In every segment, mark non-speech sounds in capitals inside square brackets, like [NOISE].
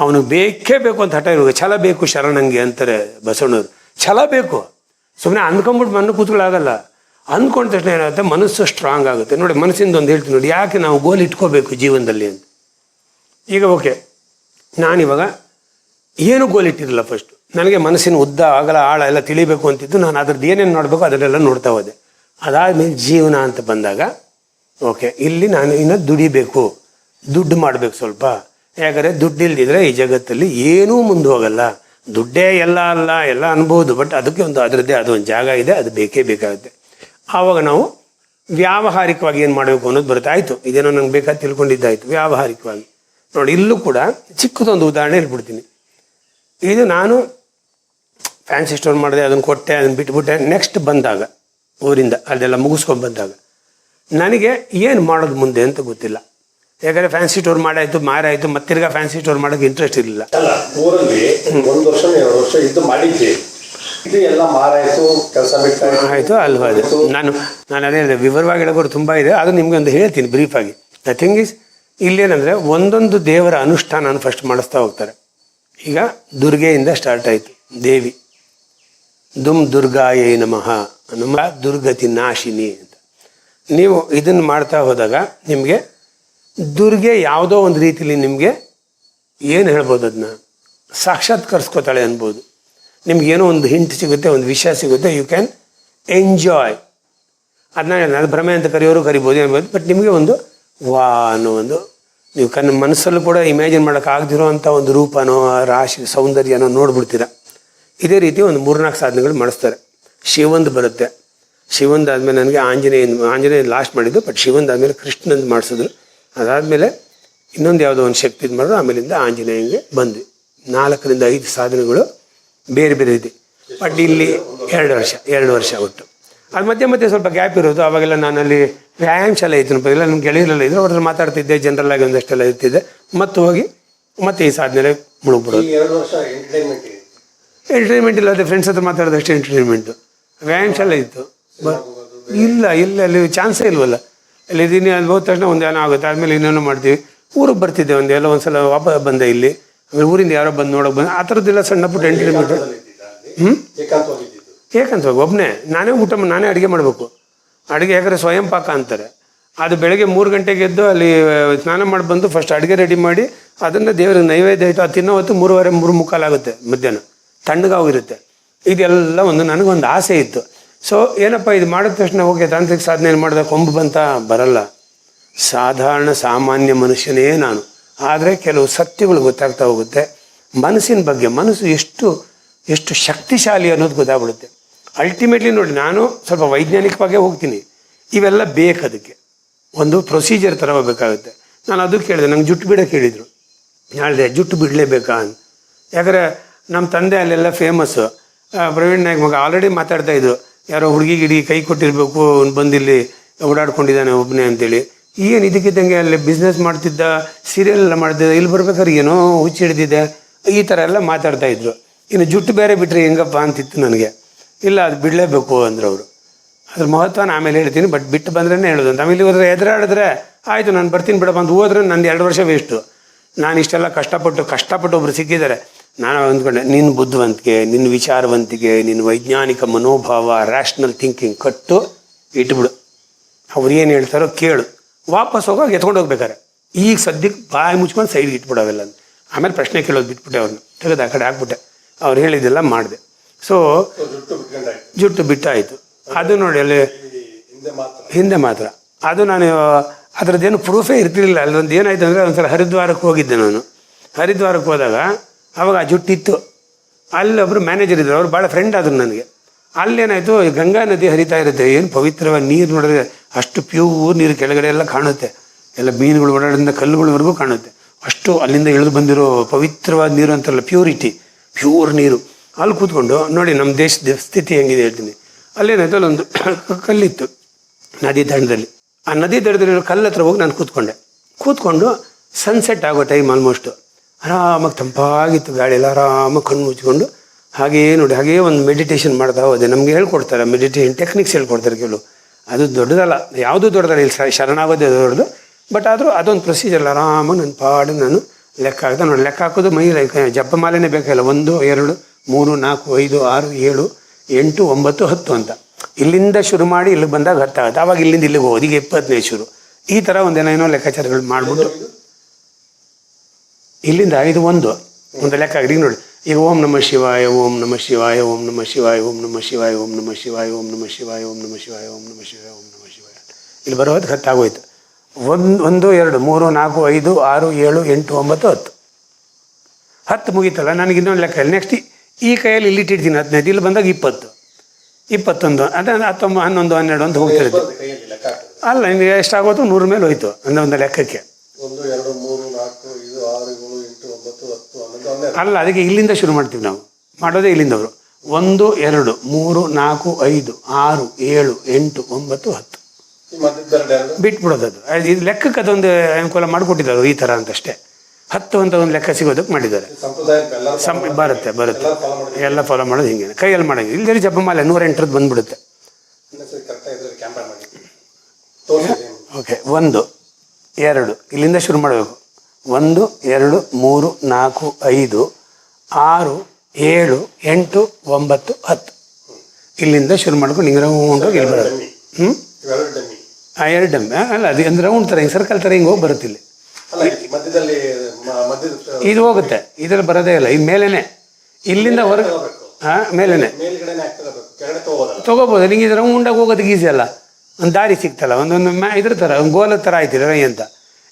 ಅವನಿಗೆ ಬೇಕೇ ಬೇಕು ಅಂತ ಹಠ ಇರುವಾಗ ಛಲ ಬೇಕು ಶರಣಂಗೆ ಅಂತಾರೆ ಬಸವಣ್ಣವ್ರು. ಛಲ ಬೇಕು. ಸುಮ್ಮನೆ ಅಂದ್ಕೊಂಬಿಟ್ಟು ಮಣ್ಣು ಕೂತ್ಕೊಳ್ಳಾಗಲ್ಲ ಅಂದ್ಕೊಂಡ ತಕ್ಷಣ ಏನಾಗುತ್ತೆ? ಮನಸ್ಸು ಸ್ಟ್ರಾಂಗ್ ಆಗುತ್ತೆ. ನೋಡಿ, ಮನಸ್ಸಿಂದ ಒಂದು ಹೇಳ್ತೀನಿ ನೋಡಿ. ಯಾಕೆ ನಾವು ಗೋಲ್ ಇಟ್ಕೋಬೇಕು ಜೀವನದಲ್ಲಿ ಅಂತ. ಈಗ ಓಕೆ ನಾನಿವಾಗ ಏನು ಗೋಲ್ ಇಟ್ಟಿರಲಿಲ್ಲ ಫಸ್ಟ್ ನನಗೆ ಮನಸ್ಸಿನ ಉದ್ದ ಆಗಲ ಆಳ ಎಲ್ಲ ತಿಳಿಬೇಕು ಅಂತಿದ್ದು ನಾನು ಅದ್ರದ್ದು ಏನೇನು ನೋಡಬೇಕು ಅದನ್ನೆಲ್ಲ ನೋಡ್ತಾ ಹೋದೆ. ಅದಾದ್ಮೇಲೆ ಜೀವನ ಅಂತ ಬಂದಾಗ ಓಕೆ ಇಲ್ಲಿ ನಾನು ಇನ್ನು ದುಡಿಬೇಕು. ದುಡ್ಡು ಮಾಡಬೇಕು ಸ್ವಲ್ಪ. ಯಾಕಂದರೆ ದುಡ್ಡಿಲ್ದಿದ್ರೆ ಈ ಜಗತ್ತಲ್ಲಿ ಏನೂ ಮುಂದೆ ಹೋಗಲ್ಲ. ದುಡ್ಡೇ ಎಲ್ಲ ಅಲ್ಲ, ಎಲ್ಲ ಅನ್ಬೋದು ಬಟ್ ಅದಕ್ಕೆ ಒಂದು ಅದರದ್ದೇ ಅದು ಒಂದು ಜಾಗ ಇದೆ, ಅದು ಬೇಕೇ ಬೇಕಾಗುತ್ತೆ. ಆವಾಗ ನಾವು ವ್ಯಾವಹಾರಿಕವಾಗಿ ಏನು ಮಾಡಬೇಕು ಅನ್ನೋದು ಬರುತ್ತೆ. ಆಯಿತು, ಇದೇನೋ ನಂಗೆ ಬೇಕಾದ ತಿಳ್ಕೊಂಡಿದ್ದಾಯ್ತು, ವ್ಯಾವಹಾರಿಕವಾಗಿ. ನೋಡಿ, ಇಲ್ಲೂ ಕೂಡ ಚಿಕ್ಕದೊಂದು ಉದಾಹರಣೆ ಹೇಳ್ಬಿಡ್ತೀನಿ. ಇದು ನಾನು ಫ್ಯಾನ್ಸಿ ಸ್ಟೋರ್ ಮಾಡಿದೆ, ಅದನ್ನು ಕೊಟ್ಟೆ, ಅದನ್ನು ಬಿಟ್ಬಿಟ್ಟೆ ನೆಕ್ಸ್ಟ್ ಬಂದಾಗ, ಊರಿಂದ, ಅದೆಲ್ಲ ಮುಗಿಸ್ಕೊಂಡು ಬಂದಾಗ, ನನಗೆ ಏನು ಮಾಡೋದು ಮುಂದೆ ಅಂತ ಗೊತ್ತಿಲ್ಲ. ಯಾಕಂದರೆ ಫ್ಯಾನ್ಸಿ ಟೂರ್ ಮಾಡಾಯ್ತು ಮಾರಾಯ್ತು ಮತ್ತಿರ್ಗ ಫ್ಯಾನ್ಸಿ ಟೂರ್ ಮಾಡೋಕೆ ಇಂಟ್ರೆಸ್ಟ್ ಇರಲಿಲ್ಲ. ಅಲ್ಲ ಊರಲ್ಲಿ ಒಂದು ವರ್ಷ ಎರಡು ವರ್ಷ ಇದ್ದು ಮಾಡಿದ್ವಿ. ಇದು ಎಲ್ಲ ಮಾರಾಯ್ತು ಕೆಲಸ ಆಯಿತು ಅಲ್ವಾ ಅದು ನಾನು ನಾನು ಅದೇ ಹೇಳಿದೆ ವಿವರವಾಗಿ ಹೇಳೋರು ತುಂಬ ಇದೆ. ಅದು ನಿಮಗೆ ಒಂದು ಹೇಳ್ತೀನಿ ಬ್ರೀಫಾಗಿ ದ ಥಿಂಗ್ ಇಸ್ ಇಲ್ಲೇನಂದರೆ ಒಂದೊಂದು ದೇವರ ಅನುಷ್ಠಾನ ಫಸ್ಟ್ ಮಾಡಿಸ್ತಾ ಹೋಗ್ತಾರೆ. ಈಗ ದುರ್ಗೆಯಿಂದ ಸ್ಟಾರ್ಟ್ ಆಯಿತು ದೇವಿ. ದುಮ್ ದುರ್ಗಾಯೇ ನಮಃ ನಮ್ಮ ದುರ್ಗತಿ ನಾಶಿನಿ ಅಂತ. ನೀವು ಇದನ್ನು ಮಾಡ್ತಾ ಹೋದಾಗ ನಿಮಗೆ ದುರ್ಗೆ ಯಾವುದೋ ಒಂದು ರೀತಿಲಿ ನಿಮಗೆ ಏನು ಹೇಳ್ಬೋದು ಅದನ್ನ ಸಾಕ್ಷಾತ್ಕರಿಸ್ಕೋತಾಳೆ ಅನ್ಬೋದು. ನಿಮ್ಗೇನೋ ಒಂದು ಹಿಂಟ್ ಸಿಗುತ್ತೆ, ಒಂದು ವಿಷಯ ಸಿಗುತ್ತೆ ಯು ಕ್ಯಾನ್ ಎಂಜಾಯ್ ಅದನ್ನ ಅದು ಭ್ರಮೆ ಅಂತ ಕರೆಯೋರು ಕರಿಬೋದು ಅನ್ಬೋದು ಬಟ್ ನಿಮಗೆ ಒಂದು ವಾ ಅನ್ನೋ ಒಂದು, ನೀವು ಕನ್ನ ಮನಸ್ಸಲ್ಲೂ ಕೂಡ ಇಮ್ಯಾಜಿನ್ ಮಾಡೋಕ್ಕಾಗದಿರೋ ಅಂಥ ಒಂದು ರೂಪನೋ, ರಾಶಿ, ಸೌಂದರ್ಯನೋ ನೋಡ್ಬಿಡ್ತೀರ. ಇದೇ ರೀತಿ ಒಂದು ಮೂರ್ನಾಲ್ಕು ಸಾಧನೆಗಳು ಮಾಡಿಸ್ತಾರೆ. ಶಿವಂದು ಬರುತ್ತೆ. ಶಿವಂದ್ ಆದಮೇಲೆ ನನಗೆ ಆಂಜನೇಯ ಆಂಜನೇಯ ಲಾಸ್ಟ್ ಮಾಡಿದ್ದು ಬಟ್ ಶಿವಂದ್ ಆದಮೇಲೆ ಕೃಷ್ಣಂದು ಮಾಡಿಸಿದ್ರು. ಅದಾದಮೇಲೆ ಇನ್ನೊಂದು ಯಾವುದೋ ಒಂದು ಶಕ್ತಿ ಇದು ಮಾಡಿದ್ರು ಆಮೇಲಿಂದ ಆಂಜನೇಯಂಗೆ ಬಂದ್ವಿ. ನಾಲ್ಕರಿಂದ ಐದು ಸಾಧನೆಗಳು ಬೇರೆ ಬೇರೆ ಇದೆ. ಬಟ್ ಇಲ್ಲಿ ಎರಡು ವರ್ಷ ಎರಡು ವರ್ಷ ಒಟ್ಟು. ಅದು ಮಧ್ಯೆ ಮಧ್ಯೆ ಸ್ವಲ್ಪ ಗ್ಯಾಪ್ ಇರೋದು. ಅವಾಗೆಲ್ಲ ನಾನಲ್ಲಿ ವ್ಯಾಯಾಮ ಶಾಲೆ ಇತ್ತು ಇಲ್ಲ ನಮ್ಮ ಗೆಳೆಯರೆಲ್ಲ ಇದ್ರು ಅವ್ರಲ್ಲಿ ಮಾತಾಡ್ತಿದ್ದೆ ಜನರಲ್ ಆಗಿ ಒಂದಷ್ಟೆಲ್ಲ ಇರ್ತಿದ್ದೆ. ಮತ್ತೆ ಹೋಗಿ ಮತ್ತೆ ಈ ಸಾಧನೆ ಮುಳುಗ್ಬಿಡೋದು. ಎಂಟರ್ಟೈನ್ಮೆಂಟ್ ಎಂಟರ್ಟೈನ್ಮೆಂಟ್ ಇಲ್ಲ ಅದೇ ಫ್ರೆಂಡ್ಸ್ ಹತ್ರ ಮಾತಾಡೋದಷ್ಟೇ ಎಂಟರ್ಟೈನ್ಮೆಂಟು ವ್ಯಾಯಾಮ ಶಾಲೆ ಇತ್ತು. ಬ ಇಲ್ಲ ಇಲ್ಲ ಅಲ್ಲಿ ಚಾನ್ಸೇ ಇಲ್ವಲ್ಲ. ಅಲ್ಲಿ ಇದ್ದೀನಿ ಅಲ್ಲಿ ಹೋದ ತಕ್ಷಣ ಒಂದು ಏನೋ ಆಗುತ್ತೆ. ಆದಮೇಲೆ ಇನ್ನೇನೋ ಮಾಡ್ತೀವಿ. ಊರಿಗೆ ಬರ್ತಿದ್ದೆ ಒಂದು ಎಲ್ಲ ಒಂದ್ಸಲ ವಾಪಸ್ ಬಂದೆ ಇಲ್ಲಿ. ಆಮೇಲೆ ಊರಿಂದ ಯಾರೋ ಬಂದು ನೋಡೋಕೆ ಬಂದು. ಆ ಥರದ್ದೆಲ್ಲ ಸಣ್ಣ ಪುಟ್ಟ ಎಂಟರ್ಟೈನ್ಮೆಂಟ್ ಹ್ಞೂ ಏಕಂತ ಒಬ್ಬನೇ ನಾನೇ ಊಟ ನಾನೇ ಅಡುಗೆ ಮಾಡಬೇಕು. ಅಡುಗೆ ಯಾಕಂದರೆ ಸ್ವಯಂ ಪಾಕ ಅಂತಾರೆ. ಅದು ಬೆಳಗ್ಗೆ ಮೂರು ಗಂಟೆಗೆ ಎದ್ದು ಅಲ್ಲಿ ಸ್ನಾನ ಮಾಡಿ ಬಂದು ಫಸ್ಟ್ ಅಡುಗೆ ರೆಡಿ ಮಾಡಿ, ಅದನ್ನು ದೇವರಿಗೆ ನೈವೇದ್ಯ ಆಯಿತು. ಅದು ತಿನ್ನೋ ಹೊತ್ತು ಮೂರುವರೆ ಮೂರು ಮುಕ್ಕಾಲಾಗುತ್ತೆ ಮಧ್ಯಾಹ್ನ. ತಣ್ಣಗಾಗಿರುತ್ತೆ. ಇದೆಲ್ಲ ಒಂದು ನನಗೊಂದು ಆಸೆ ಇತ್ತು. ಸೊ ಏನಪ್ಪ, ಇದು ಮಾಡಿದ ತಕ್ಷಣ ಹೋಗಿ ತಾಂತ್ರಿಕ ಸಾಧನೆ ಏನು ಮಾಡಿದ ಕೊಂಬು ಬಂತ? ಬರಲ್ಲ. ಸಾಧಾರಣ, ಸಾಮಾನ್ಯ ಮನುಷ್ಯನೇ ನಾನು. ಆದರೆ ಕೆಲವು ಸತ್ಯಗಳು ಗೊತ್ತಾಗ್ತಾ ಹೋಗುತ್ತೆ. ಮನಸ್ಸಿನ ಬಗ್ಗೆ, ಮನಸ್ಸು ಎಷ್ಟು ಎಷ್ಟು ಶಕ್ತಿಶಾಲಿ ಅನ್ನೋದು ಗೊತ್ತಾಗ್ಬಿಡುತ್ತೆ. ಅಲ್ಟಿಮೇಟ್ಲಿ ನೋಡಿ, ನಾನು ಸ್ವಲ್ಪ ವೈಜ್ಞಾನಿಕವಾಗಿ ಹೋಗ್ತೀನಿ. ಇವೆಲ್ಲ ಬೇಕು ಅದಕ್ಕೆ. ಒಂದು ಪ್ರೊಸೀಜರ್ ಥರ ಬೇಕಾಗುತ್ತೆ ನಾನು ಅದು ಕೇಳಿದೆ, ನಂಗೆ ಜುಟ್ಟು ಬಿಡ ಹೇಳಿದರು ಹೇಳಿದೆ, ಜುಟ್ಟು ಬಿಡಲೇಬೇಕಾ ಅಂತ. ಯಾಕಂದರೆ, ನಮ್ಮ ತಂದೆ ಅಲ್ಲೆಲ್ಲ ಫೇಮಸ್ಸು ಪ್ರವೀಣ್ ನಾಯಕ್ ಮಗ ಆಲ್ರೆಡಿ ಮಾತಾಡ್ತಾ ಇದ್ರು. ಯಾರೋ ಹುಡುಗಿ ಗಿಡಿ ಕೈ ಕೊಟ್ಟಿರಬೇಕು ಅವ್ನು ಬಂದಿಲ್ಲಿ ಓಡಾಡ್ಕೊಂಡಿದ್ದಾನೆ ಒಬ್ಬನೇ ಅಂತೇಳಿ. ಏನು ಇದಕ್ಕಿದ್ದಂಗೆ ಅಲ್ಲಿ ಬಿಸ್ನೆಸ್ ಮಾಡ್ತಿದ್ದ ಸೀರಿಯಲ್ ಎಲ್ಲ ಮಾಡ್ತಿದ್ದ, ಇಲ್ಲಿ ಬರ್ಬೇಕಾದ್ರೆ ಏನೋ ಹುಚ್ಚಿ ಹಿಡಿದಿದೆ. ಈ ಥರ ಎಲ್ಲ ಮಾತಾಡ್ತಾ ಇದ್ರು. ಇನ್ನು ಜುಟ್ಟು ಬೇರೆ ಬಿಟ್ಟರೆ ಹೆಂಗಪ್ಪ ಅಂತಿತ್ತು ನನಗೆ. ಇಲ್ಲ, ಅದು ಬಿಡಲೇಬೇಕು ಅಂದ್ರೆ ಅವರು. ಅದ್ರ ನಾನು ಆಮೇಲೆ ಹೇಳ್ತೀನಿ ಬಟ್ ಬಿಟ್ಟು ಬಂದ್ರೇ ಹೇಳೋದು ಅಂತ. ಆಮೇಲೆ ಹೋದ್ರೆ ಎದುರಾಡಿದ್ರೆ ಆಯಿತು, ನಾನು ಬರ್ತೀನಿ ಬಿಡಪ್ಪ ಅಂತ. ಹೋದ್ರೆ ನಂದು ಎರಡು ವರ್ಷ ವೇಸ್ಟು ನಾನು ಇಷ್ಟೆಲ್ಲ ಕಷ್ಟಪಟ್ಟು ಕಷ್ಟಪಟ್ಟು ಒಬ್ರು ಸಿಕ್ಕಿದ್ದಾರೆ. ನಾನು ಅಂದ್ಕೊಂಡೆ ನಿನ್ನ ಬುದ್ಧಿವಂತಿಕೆ ನಿನ್ನ ವಿಚಾರವಂತಿಕೆ ನಿನ್ನ ವೈಜ್ಞಾನಿಕ ಮನೋಭಾವ ರ್ಯಾಷನಲ್ ಥಿಂಕಿಂಗ್ ಕಟ್ಟು ಇಟ್ಬಿಡು. ಅವ್ರು ಏನು ಹೇಳ್ತಾರೋ ಕೇಳು. ವಾಪಸ್ ಹೋಗೋಕೆ ಎತ್ಕೊಂಡು ಹೋಗ್ಬೇಕಾರೆ ಈಗ ಸದ್ಯಕ್ಕೆ ಬಾಯಿ ಮುಚ್ಕೊಂಡು ಸೈಡ್ಗೆ ಇಟ್ಬಿಡು ಅವೆಲ್ಲ ಆಮೇಲೆ ಪ್ರಶ್ನೆ ಕೇಳೋದು ಬಿಟ್ಬಿಟ್ಟೆ ಅವ್ರನ್ನ. ತೆಗೆದು ಆ ಕಡೆ ಹಾಕ್ಬಿಟ್ಟೆ. ಅವ್ರು ಹೇಳಿದ್ದೆಲ್ಲ ಮಾಡಿದೆ. ಸೊ ಜುಟ್ಟು ಬಿಟ್ಟಾಯಿತು. ಅದು ನೋಡಿ ಅಲ್ಲಿ ಹಿಂದೆ ಮಾತ್ರ. ಹಿಂದೆ ಮಾತ್ರ ಅದು ನಾನು, ಅದರದ್ದೇನು ಪ್ರೂಫೇ ಇರ್ತಿರ್ಲಿಲ್ಲ. ಅಲ್ಲೊಂದು ಏನಾಯ್ತು ಅಂದರೆ ಒಂದ್ಸಲ ಹರಿದ್ವಾರಕ್ಕೆ ಹೋಗಿದ್ದೆ ನಾನು. ಹರಿದ್ವಾರಕ್ಕೆ ಹೋದಾಗ ಅವಾಗ ಆ ಜುಟ್ಟಿತ್ತು. ಅಲ್ಲಿ ಒಬ್ಬರು ಮ್ಯಾನೇಜರ್ ಇದ್ದರು ಅವ್ರು ಭಾಳ ಫ್ರೆಂಡ್ ಆದರು ನನಗೆ. ಅಲ್ಲೇನಾಯಿತು ಗಂಗಾ ನದಿ ಹರಿತಾ ಇರುತ್ತೆ. ಏನು ಪವಿತ್ರವಾದ ನೀರು ನೋಡಿದ್ರೆ ಅಷ್ಟು ಪ್ಯೂರ್ ನೀರು ಕೆಳಗಡೆ ಎಲ್ಲ ಕಾಣುತ್ತೆ. ಎಲ್ಲ ಮೀನುಗಳು ಓಡಾಡಿದ ಕಲ್ಲುಗಳವರೆಗೂ ಕಾಣುತ್ತೆ. ಅಷ್ಟು ಅಲ್ಲಿಂದ ಇಳಿದು ಬಂದಿರೋ ಪವಿತ್ರವಾದ ನೀರು ಅಂತಾರಲ್ಲ ಪ್ಯೂರಿಟಿ ಪ್ಯೂರ್ ನೀರು. ಅಲ್ಲಿ ಕೂತ್ಕೊಂಡು, ನೋಡಿ ನಮ್ಮ ದೇಶದ ಸ್ಥಿತಿ ಹೆಂಗಿದೆ ಹೇಳ್ತೀನಿ. ಅಲ್ಲೇನಾಯ್ತು, ಅಲ್ಲೊಂದು [COUGHS] ಕಲ್ಲಿತ್ತು ನದಿ ದಂಡದಲ್ಲಿ. ಆ ನದಿ ದಡದಲ್ಲಿರೋ ಕಲ್ಲ ಹತ್ರ ಹೋಗಿ ನಾನು ಕೂತ್ಕೊಂಡೆ. ಕೂತ್ಕೊಂಡು ಸನ್ಸೆಟ್ ಆಗೋ ಟೈಮ್ ಆಲ್ಮೋಸ್ಟು ಆರಾಮಾಗಿ ತಂಪಾಗಿತ್ತು ಗಾಳಿ ಎಲ್ಲ ಆರಾಮಾಗಿ ಕಣ್ಣು ಮುಚ್ಕೊಂಡು. ಹಾಗೇ ನೋಡಿ, ಹಾಗೇ ಒಂದು ಮೆಡಿಟೇಷನ್ ಮಾಡ್ತಾ ಹೋದೆ. ನಮಗೆ ಹೇಳ್ಕೊಡ್ತಾರೆ ಮೆಡಿಟೇಷನ್ ಟೆಕ್ನಿಕ್ಸ್ ಹೇಳ್ಕೊಡ್ತಾರೆ ಕೆಲವು ಅದು ದೊಡ್ಡದಲ್ಲ, ಯಾವುದೂ ದೊಡ್ಡದಲ್ಲ, ಇಲ್ಲಿ ಶರಣಾಗೋದೇ ದೊಡ್ಡದು. ಬಟ್ ಆದರೂ ಅದೊಂದು ಪ್ರೊಸೀಜರ್ ಆರಾಮಾಗಿ ನನ್ನ ಪಾಡು ನಾನು ಲೆಕ್ಕ ಹಾಕ್ತಾ ನೋಡಿ. ಲೆಕ್ಕ ಹಾಕೋದು ಮೈ ಜಪಮಾಲೆನೇ ಬೇಕಲ್ಲ, ಒಂದು, ಎರಡು, ಮೂರು, ನಾಲ್ಕು, ಐದು, ಆರು, ಏಳು, ಎಂಟು, ಒಂಬತ್ತು, ಹತ್ತು ಅಂತ. ಇಲ್ಲಿಂದ ಶುರು ಮಾಡಿ ಇಲ್ಲಿಗೆ ಬಂದಾಗ ಹತ್ತಾಗುತ್ತೆ ಆವಾಗ ಇಲ್ಲಿಂದ ಇಲ್ಲಿಗೆ ಹೋಗೋದು. ಈಗ ಇಪ್ಪತ್ತನೇ ಶುರು. ಈ ಥರ ಒಂದೇನೇನೋ ಲೆಕ್ಕಾಚಾರಗಳು ಮಾಡಿಬಿಟ್ಟು. ಇಲ್ಲಿಂದ ಇದು ಒಂದು ಒಂದು ಲೆಕ್ಕ ಈಗ ನೋಡಿ ಈಗ ಓಂ ನಮ ಶಿವಾಯ ಓಂ ನಮ ಶಿವಾಯ ಓಂ ನಮ ಶಿವಾಯ ಓಂ ನಮ ಶಿವಾಯ ಓಂ ನಮ ಶಿವಾಯ ಓಂ ನಮ ಶಿವಾಯ ಓಂ ನಮ ಶಿವಾಯ ಓಂ ನಮ ಶಿವಾಯ ಓಂ ನಮ ಶಿವಾಯ. ಇಲ್ಲಿ ಬರೋದು ಹತ್ತಾಗೋಯ್ತು ಒಂದು ಒಂದು ಎರಡು ಮೂರು ನಾಲ್ಕು ಐದು ಆರು ಏಳು ಎಂಟು ಒಂಬತ್ತು ಹತ್ತು. ಹತ್ತು ಮುಗೀತಲ್ಲ ನನಗೆ ಇನ್ನೊಂದು ಲೆಕ್ಕ ಇಲ್ಲಿ ನೆಕ್ಸ್ಟ್ ಈ ಕೈಯಲ್ಲಿ ಇಲ್ಲಿ ಇಟ್ಟಿರ್ತೀನಿ ಹದಿನೈದು. ಇಲ್ಲಿ ಬಂದಾಗ ಇಪ್ಪತ್ತು. ಇಪ್ಪತ್ತೊಂದು ಅದೇ ಹತ್ತೊಂಬ ಹನ್ನೊಂದು ಹನ್ನೆರಡು ಅಂತ ಹೋಗ್ತಿರುತ್ತೆ. ಅಲ್ಲ ನಿಮಗೆ ಎಷ್ಟಾಗೋದು ನೂರ ಮೇಲೆ ಹೋಯ್ತು ಅಂದರೆ ಒಂದು ಲೆಕ್ಕಕ್ಕೆ ಒಂದು ಎರಡು ಮೂರು ನಾಲ್ಕು ಐದು ಆರು ಏಳು ಎಂಟು ಒಂಬತ್ತು ಹತ್ತು ಅಲ್ಲ ಅದಕ್ಕೆ ಇಲ್ಲಿಂದ ಶುರು ಮಾಡ್ತೀವಿ ನಾವು. ಮಾಡೋದೇ ಇಲ್ಲಿಂದವರು ಒಂದು ಎರಡು ಮೂರು ನಾಲ್ಕು ಐದು ಆರು ಏಳು ಎಂಟು ಒಂಬತ್ತು ಹತ್ತು. ಬಿಟ್ಬಿಡೋದದು. ಇದು ಲೆಕ್ಕಕ್ಕೆ ಅದೊಂದು ಅನುಕೂಲ ಮಾಡಿಕೊಟ್ಟಿದ್ದಾರೆ ಈ ಥರ ಅಂತಷ್ಟೇ. ಹತ್ತು ಅಂತ ಒಂದು ಲೆಕ್ಕ ಸಿಗೋದಕ್ಕೆ ಮಾಡಿದ್ದಾರೆ. ಸಮ ಸಂ ಬರುತ್ತೆ ಬರುತ್ತೆ. ಎಲ್ಲ ಫಾಲೋ ಮಾಡೋದು ಹಿಂಗೆ ಕೈಯಲ್ಲಿ ಮಾಡೋಂಗಿಲ್ಲ ಇಲ್ಲದೇ ಜಪಮಾಲೆ ನೂರ ಎಂಟ್ರದ್ದು ಬಂದ್ಬಿಡುತ್ತೆ. ಓಕೆ ಒಂದು ಎರಡು ಇಲ್ಲಿಂದ ಶುರು ಮಾಡಬೇಕು. ಒಂದು ಎರಡು ಮೂರು ನಾಲ್ಕು ಐದು ಆರು ಏಳು ಎಂಟು ಒಂಬತ್ತು ಹತ್ತು. ಇಲ್ಲಿಂದ ಶುರು ಮಾಡ್ಕೊಂಡು ಹಿಂಗೆ ರೌಂಡ್ ಹೋಗಿ ಇಲ್ಲಿ ಬರೋದು. ಹ್ಞೂ ಎರಡು ಡಮ್ಮಿ. ಅಲ್ಲ ಅದು ಅಂದ್ರೆ ರೌಂಡ್ ಥರ ಹಿಂಗೆ ಸರ್ಕಲ್ ಥರ ಹಿಂಗೆ ಹೋಗಿ ಬರುತ್ತೆ ಇಲ್ಲಿ ಇದು ಹೋಗುತ್ತೆ. ಇದ್ರಲ್ಲಿ ಬರೋದೇ ಇಲ್ಲ. ಇದು ಮೇಲೇನೆ. ಇಲ್ಲಿಂದ ಹೊರಗೆ ಹಾಂ ಮೇಲೇನೆ. ತೊಗೋಬೋದು ನಿಂಗೆ ಇದು ರೌಂಡಾಗಿ ಹೋಗೋದಕ್ಕೆ ಈಸಿ ಅಲ್ಲ. ಒಂದು ದಾರಿ ಸಿಗ್ತಲ್ಲ. ಒಂದೊಂದು ಮ್ಯಾ ಇದ್ರ ಥರ ಒಂದು ಗೋಲ ಥರ ಆಯ್ತು ರೈ ಅಂತ.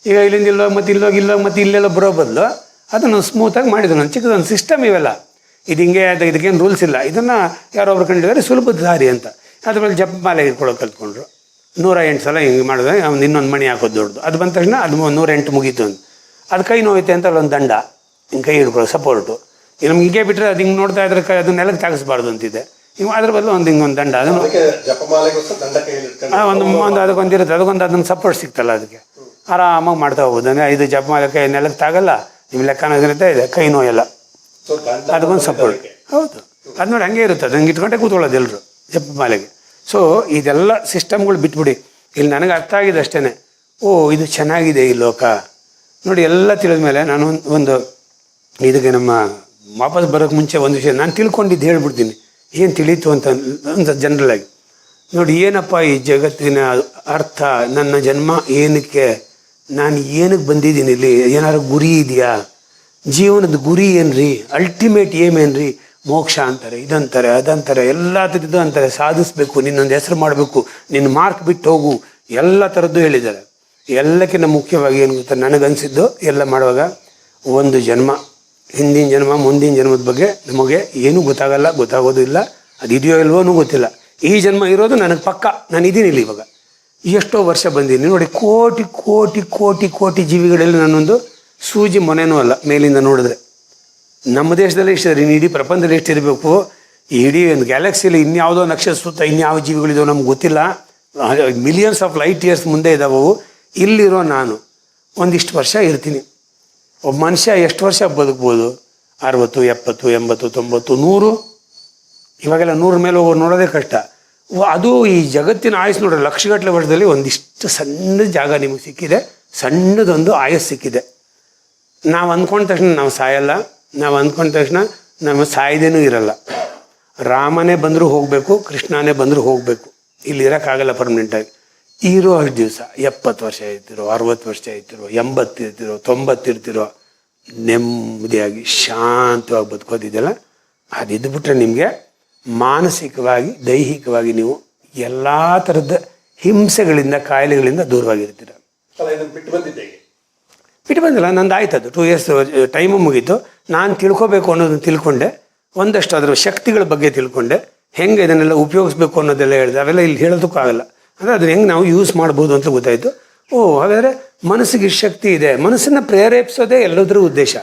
ಈಗ ಇಲ್ಲಿಂದ ಇಲ್ಲೋಗಿ ಮತ್ತು ಇಲ್ಲೋಗಿ ಇಲ್ಲೋಗಿ ಮತ್ತೆ ಇಲ್ಲೆಲ್ಲ ಬರೋ ಬದಲು ಅದನ್ನು ಸ್ಮೂತಾಗಿ ಮಾಡಿದ್ರು. ನಾನು ಚಿಕ್ಕದೊಂದು ಸಿಸ್ಟಮ್ ಇವೆಲ್ಲ. ಇದು ಹಿಂಗೆ ಅದು ಇದಕ್ಕೇನು ರೂಲ್ಸ್ ಇಲ್ಲ. ಇದನ್ನು ಯಾರೊಬ್ರು ಕಂಡಿದ್ದಾರೆ ಸುಲಭದ ದಾರಿ ಅಂತ. ಅದ್ರ ಮೇಲೆ ಜಪ್ ಮಾಲೆ ಇಟ್ಕೊಳ್ಳೋಕೆ ಕಲ್ತ್ಕೊಂಡ್ರು. ನೂರ ಎಂಟು ಸಲ ಹಿಂಗೆ ಮಾಡಿದ್ರೆ. ಅವ್ನು ಇನ್ನೊಂದು ಮಣಿ ಹಾಕೋದು ದೊಡ್ಡದು. ಅದು ಬಂದ ತಕ್ಷಣ ಅದು ನೂರ ಎಂಟು ಮುಗೀತು ಅಂತ ಅದು ಕೈ ನೋಯುತ್ತೆ ಅಂತ ಅಲ್ಲೊಂದು ದಂಡ. ಹಿಂಗೆ ಕೈ ಹಿಡ್ಕೊಳ್ಳೋ ಸಪೋರ್ಟು ಈಗ ನಮ್ಗೆ ಹಿಂಗೆ ಬಿಟ್ಟರೆ ಅದು ಹಿಂಗೆ ನೋಡ್ತಾ ಇದ್ರೆ ಕೈ ಅದನ್ನ ನೆಲಕ್ಕೆ ತಾಗಿಸ್ಬಾರ್ದು ಅಂತಿದೆ. ಹಿಂಗೆ ಅದ್ರ ಬದಲು ಒಂದು ಹಿಂಗೊಂದು ದಂಡ. ಅದನ್ನು ಅದಕ್ಕೆ ಜಪಮಾಲೆಗೋಸ್ಕರ ದಂಡ ಆ, ಒಂದು ಒಂದು ಅದಕ್ಕೊಂದಿರುತ್ತೆ ಅದಕ್ಕೊಂದು ಅದನ್ನು ಸಪೋರ್ಟ್ ಸಿಗ್ತಲ್ಲ ಅದಕ್ಕೆ. ಆರಾಮಾಗಿ ಮಾಡ್ತಾ ಹೋಗ್ಬೋದು. ಅಂದರೆ ಇದು ಜಪ್ ಮಾಲೆ ಕೈ ನೆಲಕ್ಕೆ ತಾಗಲ್ಲ ನಿಮ್ಮ ಲೆಕ್ಕನ ಇರುತ್ತೆ ಇದೆ ಕೈ ನೋಯಲ್ಲ. ಅದಕ್ಕೊಂದು ಸಪೋರ್ಟ್ ಹೌದು. ಅದು ನೋಡಿ ಹಂಗೆ ಇರುತ್ತೆ. ಹಂಗೆ ಇಟ್ಕೊಂಡೆ ಕೂತ್ಕೊಳ್ಳೋದು ಎಲ್ಲರೂ ಜಪ ಮಾಲೆಗೆ. ಸೊ ಇದೆಲ್ಲ ಸಿಸ್ಟಮ್ಗಳು ಬಿಟ್ಬಿಡಿ. ಇಲ್ಲಿ ನನಗೆ ಅರ್ಥ ಆಗಿದೆ ಅಷ್ಟೇ ಓ ಇದು ಚೆನ್ನಾಗಿದೆ ಈ ಲೋಕ. ನೋಡಿ ಎಲ್ಲ ತಿಳಿದ ಮೇಲೆ ನಾನು ಒಂದು ಒಂದು ಇದಕ್ಕೆ ನಮ್ಮ ವಾಪಸ್ ಬರೋಕ್ಕೆ ಮುಂಚೆ ಒಂದು ವಿಷಯ ನಾನು ತಿಳ್ಕೊಂಡಿದ್ದು ಹೇಳ್ಬಿಡ್ತೀನಿ. ಏನು ತಿಳಿತು ಅಂತ ಅಂತ ಜನರಲ್ ಆಗಿ. ನೋಡಿ ಏನಪ್ಪ ಈ ಜಗತ್ತಿನ ಅರ್ಥ ನನ್ನ ಜನ್ಮ ಏನಕ್ಕೆ ನಾನು ಏನಕ್ಕೆ ಬಂದಿದ್ದೀನಿ ಇಲ್ಲಿ? ಏನಾದ್ರು ಗುರಿ ಇದೆಯಾ? ಜೀವನದ ಗುರಿ ಏನ್ರಿ? ಅಲ್ಟಿಮೇಟ್ ಏಮ್ ಏನ್ರಿ? ಮೋಕ್ಷ ಅಂತಾರೆ, ಇದಂತಾರೆ, ಅದಂತಾರೆ, ಎಲ್ಲ ಥರದ್ದು ಅಂತಾರೆ. ಸಾಧಿಸ್ಬೇಕು, ನಿನ್ನೊಂದು ಹೆಸರು ಮಾಡಬೇಕು, ನಿನ್ನ ಮಾರ್ಕ್ ಬಿಟ್ಟು ಹೋಗು. ಎಲ್ಲ ಥರದ್ದು ಹೇಳಿದ್ದಾರೆ. ಎಲ್ಲಕ್ಕಿಂತ ಮುಖ್ಯವಾಗಿ ಏನು ಗೊತ್ತಾ? ನನಗನ್ಸಿದ್ದು ಎಲ್ಲ ಮಾಡುವಾಗ ಒಂದು ಜನ್ಮ, ಹಿಂದಿನ ಜನ್ಮ, ಮುಂದಿನ ಜನ್ಮದ ಬಗ್ಗೆ ನಮಗೆ ಏನೂ ಗೊತ್ತಾಗಲ್ಲ ಗೊತ್ತಾಗೋದು ಇಲ್ಲ ಅದು ಇದೆಯೋ ಇಲ್ವೋ ಗೊತ್ತಿಲ್ಲ. ಈ ಜನ್ಮ ಇರೋದು ನನಗೆ ಪಕ್ಕ. ನಾನು ಇದ್ದೀನಿ ಇಲ್ಲಿ ಇವಾಗ. ಎಷ್ಟೋ ವರ್ಷ ಬಂದಿದ್ದೀನಿ ನೋಡಿ ಕೋಟಿ ಕೋಟಿ ಕೋಟಿ ಕೋಟಿ ಜೀವಿಗಳಲ್ಲಿ ನಾನೊಂದು ಸೂಜಿ ಮೊನೆನೂ ಅಲ್ಲ, ಮೇಲಿಂದ ನೋಡಿದ್ರೆ. ನಮ್ಮ ದೇಶದಲ್ಲಿ ಎಷ್ಟು ಇನ್ನು ಇಡೀ ಪ್ರಪಂಚದಲ್ಲಿ ಎಷ್ಟಿರಬೇಕು, ಇಡೀ ಒಂದು ಗ್ಯಾಲಕ್ಸಿಯಲ್ಲಿ ಇನ್ಯಾವುದೋ ನಕ್ಷತ್ರ ಸುತ್ತ ಇನ್ಯಾವ ಜೀವಿಗಳಿದೋ ನಮ್ಗೆ ಗೊತ್ತಿಲ್ಲ. ಮಿಲಿಯನ್ಸ್ ಆಫ್ ಲೈಟ್ ಇಯರ್ಸ್ ಮುಂದೆ ಇದ್ದಾವೆ ಇಲ್ಲಿರೋ ನಾನು, ಒಂದಿಷ್ಟು ವರ್ಷ ಇರ್ತೀನಿ. ಒಬ್ಬ ಮನುಷ್ಯ ಎಷ್ಟು ವರ್ಷ ಬದುಕ್ಬೋದು? ಅರವತ್ತು, ಎಪ್ಪತ್ತು, ಎಂಬತ್ತು, ತೊಂಬತ್ತು, ನೂರು? ಇವಾಗೆಲ್ಲ ನೂರ ಮೇಲೆ ಹೋಗೋ ನೋಡೋದೇ ಕಷ್ಟ. ಅದು ಈ ಜಗತ್ತಿನ ಆಯಸ್ಸು ನೋಡ್ರಿ, ಲಕ್ಷಗಟ್ಟಲೆ ವರ್ಷದಲ್ಲಿ ಒಂದಿಷ್ಟು ಸಣ್ಣ ಜಾಗ ನಿಮಗೆ ಸಿಕ್ಕಿದೆ, ಸಣ್ಣದೊಂದು ಆಯಸ್ ಸಿಕ್ಕಿದೆ. ನಾವು ಅಂದ್ಕೊಂಡ ತಕ್ಷಣ ನಾವು ಸಾಯಲ್ಲ, ನಾವು ಅಂದ್ಕೊಂಡ ತಕ್ಷಣ ನಮ್ಮ ಸಾಯ್ದೇನೂ ಇರಲ್ಲ. ರಾಮನೇ ಬಂದರೂ ಹೋಗಬೇಕು, ಕೃಷ್ಣನೇ ಬಂದರೂ ಹೋಗಬೇಕು. ಇಲ್ಲಿ ಇರೋಕ್ಕಾಗಲ್ಲ ಪರ್ಮನೆಂಟಾಗಿ ಇರೋ ಅಷ್ಟು ದಿವಸ, ಎಪ್ಪತ್ತು ವರ್ಷ ಇರ್ತಿರೋ, ಅರವತ್ತು ವರ್ಷ ಇರ್ತಿರೋ, ಎಂಬತ್ತು ಇರ್ತಿರೋ, ತೊಂಬತ್ತು ಇರ್ತಿರೋ, ನೆಮ್ಮದಿಯಾಗಿ ಶಾಂತವಾಗಿ ಬದುಕೋದಿದೆಯಲ್ಲ, ಅದಿದ್ಬಿಟ್ರೆ ನಿಮಗೆ ಮಾನಸಿಕವಾಗಿ ದೈಹಿಕವಾಗಿ ನೀವು ಎಲ್ಲ ಥರದ ಹಿಂಸೆಗಳಿಂದ ಕಾಯಿಲೆಗಳಿಂದ ದೂರವಾಗಿರ್ತೀರ. ಬಿಟ್ಟು ಬಂದಿಲ್ಲ ನಂದು ಆಯ್ತು ಅದು ಟೂ ಇಯರ್ಸ್ ಟೈಮು ಮುಗೀತು. ನಾನು ತಿಳ್ಕೊಬೇಕು ಅನ್ನೋದನ್ನು ತಿಳ್ಕೊಂಡೆ. ಒಂದಷ್ಟು ಅದರ ಶಕ್ತಿಗಳ ಬಗ್ಗೆ ತಿಳ್ಕೊಂಡೆ. ಹೆಂಗೆ ಇದನ್ನೆಲ್ಲ ಉಪಯೋಗಿಸ್ಬೇಕು ಅನ್ನೋದೆಲ್ಲ ಹೇಳಿದೆ. ಅವೆಲ್ಲ ಇಲ್ಲಿ ಹೇಳೋದಕ್ಕೂ ಆಗಲ್ಲ. ಅಂದರೆ ಅದನ್ನ ಹೆಂಗೆ ನಾವು ಯೂಸ್ ಮಾಡ್ಬೋದು ಅಂತ ಗೊತ್ತಾಯಿತು. ಓ ಹಾಗಾದರೆ ಮನಸ್ಸಿಗೆ ಶಕ್ತಿ ಇದೆ. ಮನಸ್ಸನ್ನು ಪ್ರೇರೇಪಿಸೋದೇ ಎಲ್ಲದರ ಉದ್ದೇಶ.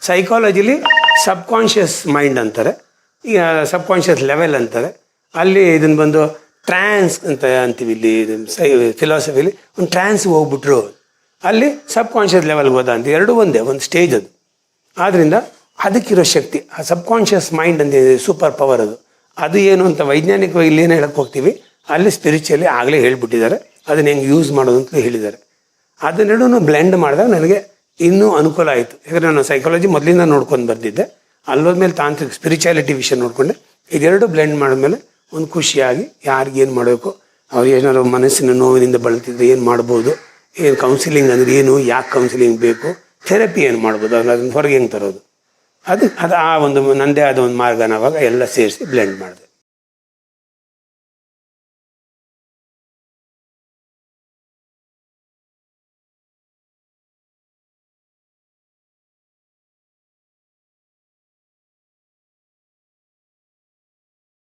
ಸೈಕಾಲಜಿಲಿ ಸಬ್ಕಾನ್ಷಿಯಸ್ ಮೈಂಡ್ ಅಂತಾರೆ. ಈಗ ಸಬ್ ಕಾನ್ಷಿಯಸ್ ಲೆವೆಲ್ ಅಂತಾರೆ. ಅಲ್ಲಿ ಇದನ್ನು ಬಂದು ಟ್ರಾನ್ಸ್ ಅಂತ ಅಂತೀವಿ ಇಲ್ಲಿ ಸೈ ಫಿಲಾಸಫಿಲಿ ಒಂದು ಟ್ರಾನ್ಸ್ ಹೋಗ್ಬಿಟ್ರು. ಅಲ್ಲಿ ಸಬ್ ಕಾನ್ಷಿಯಸ್ ಲೆವೆಲ್ಗೆ ಹೋದ ಅಂತ. ಎರಡು ಒಂದೇ, ಒಂದು ಸ್ಟೇಜ್ ಅದು. ಆದ್ದರಿಂದ ಅದಕ್ಕಿರೋ ಶಕ್ತಿ, ಆ ಸಬ್ ಕಾನ್ಷಿಯಸ್ ಮೈಂಡ್ ಅಂತ ಸೂಪರ್ ಪವರ್ ಅದು. ಅದು ಏನು ಅಂತ ವೈಜ್ಞಾನಿಕವಾಗಿ ಇಲ್ಲಿ ಏನು ಹೇಳಕ್ಕೆ ಹೋಗ್ತೀವಿ? ಅಲ್ಲಿ ಸ್ಪಿರಿಚುವಲಿ ಆಗಲೇ ಹೇಳ್ಬಿಟ್ಟಿದ್ದಾರೆ. ಅದನ್ನ ಹೆಂಗೆ ಯೂಸ್ ಮಾಡೋದು ಅಂತ ಹೇಳಿದ್ದಾರೆ. ಅದನ್ನೆರಡೂ ಬ್ಲೆಂಡ್ ಮಾಡಿದಾಗ ನನಗೆ ಇನ್ನೂ ಅನುಕೂಲ ಆಯಿತು. ಯಾಕಂದರೆ ನಾನು ಸೈಕಾಲಜಿ ಮೊದಲಿಂದ ನೋಡ್ಕೊಂಡು ಬಂದಿದ್ದೆ ಅಲ್ಲೋದ್ಮೇಲೆ ತಾಂತ್ರಿಕ ಸ್ಪಿರಿಚುಯಾಲಿಟಿ ವಿಷಯ ನೋಡಿಕೊಂಡೆ. ಇದೆರಡು ಬ್ಲೆಂಡ್ ಮಾಡಿದ್ಮೇಲೆ ಒಂದು ಖುಷಿಯಾಗಿ ಯಾರಿಗೇನು ಮಾಡಬೇಕು, ಅವ್ರು ಏನಾದ್ರು ಮನಸ್ಸಿನ ನೋವಿನಿಂದ ಬಳಲ್ತಿದ್ರೆ ಏನು ಮಾಡ್ಬೋದು, ಏನು ಕೌನ್ಸಿಲಿಂಗ್ ಅಂದ್ರೆ ಏನು, ಯಾಕೆ ಕೌನ್ಸಿಲಿಂಗ್ ಬೇಕು ಥೆರಪಿ ಏನು ಮಾಡ್ಬೋದು ಅದನ್ನ ಅದನ್ನು ಹೊರಗೆ ಹೆಂಗೆ ತರೋದು. ಅದು ಅದು ಆ ಒಂದು ನನ್ನದೇ ಆದ ಒಂದು ಮಾರ್ಗನ ಅವಾಗ ಎಲ್ಲ ಸೇರಿಸಿ ಬ್ಲೆಂಡ್ ಮಾಡಿದೆ.